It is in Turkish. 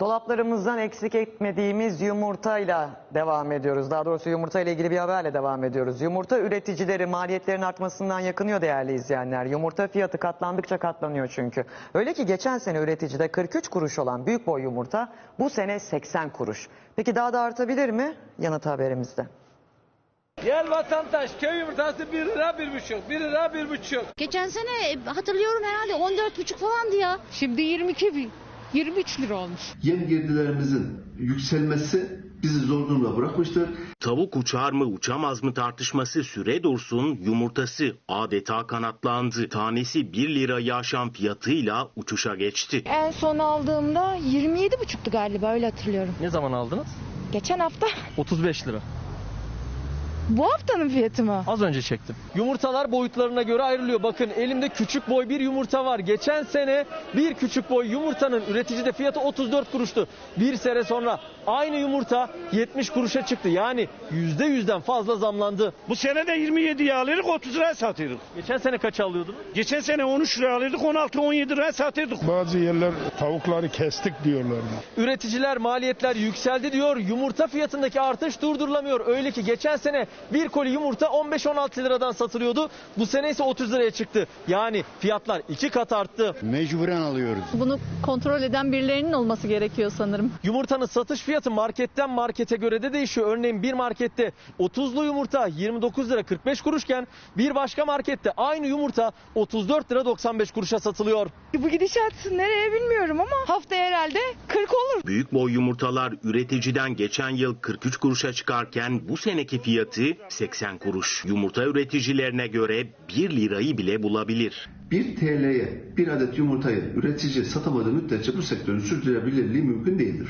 Dolaplarımızdan eksik etmediğimiz yumurtayla devam ediyoruz. Daha doğrusu yumurta ile ilgili bir haberle devam ediyoruz. Yumurta üreticileri maliyetlerin artmasından yakınıyor değerli izleyenler. Yumurta fiyatı katlandıkça katlanıyor çünkü. Öyle ki geçen sene üreticide 43 kuruş olan büyük boy yumurta bu sene 80 kuruş. Peki daha da artabilir mi? Yanıt haberimizde. Gel vatandaş köy yumurtası 1 lira 1,5 1 lira 1,5. Geçen sene e, hatırlıyorum herhalde 14,5 falandı ya. Şimdi 22 bin, 23 lira olmuş. Yem girdilerimizin yükselmesi bizi zor durumda bırakmıştır. Tavuk uçar mı uçamaz mı tartışması süre dursun yumurtası adeta kanatlandı. Tanesi 1 lirayı aşan fiyatıyla uçuşa geçti. En son aldığımda 27,5'tu galiba öyle hatırlıyorum. Ne zaman aldınız? Geçen hafta 35 lira. Bu haftanın fiyatı mı? Az önce çektim. Yumurtalar boyutlarına göre ayrılıyor. Bakın elimde küçük boy bir yumurta var. Geçen sene bir küçük boy yumurtanın üreticide fiyatı 34 kuruştu. Bir sene sonra aynı yumurta 70 kuruşa çıktı. Yani %100'den fazla zamlandı. Bu sene de 27'ye alıyorduk 30 liraya satıyorduk. Geçen sene kaç alıyordunuz? Geçen sene 13 liraya alıyorduk 16-17 liraya satıyorduk. Bazı yerler tavukları kestik diyorlar. Üreticiler maliyetler yükseldi diyor. Yumurta fiyatındaki artış durdurulamıyor. Öyle ki geçen sene bir koli yumurta 15-16 liradan satılıyordu. Bu sene ise 30 liraya çıktı. Yani fiyatlar iki kat arttı. Mecburen alıyoruz. Bunu kontrol eden birilerinin olması gerekiyor sanırım. Yumurtanın satış fiyatı marketten markete göre de değişiyor. Örneğin bir markette 30'lu yumurta 29 lira 45 kuruşken bir başka markette aynı yumurta 34 lira 95 kuruşa satılıyor. Bu gidişat nereye bilmiyorum ama haftaya herhalde 40 olur. Büyük boy yumurtalar üreticiden geçen yıl 43 kuruşa çıkarken bu seneki fiyatı 80 kuruş. Yumurta üreticilerine göre 1 lirayı bile bulabilir. 1 TL'ye bir adet yumurtayı üretici satamadığı müddetçe bu sektörün sürdürülebilirliği mümkün değildir.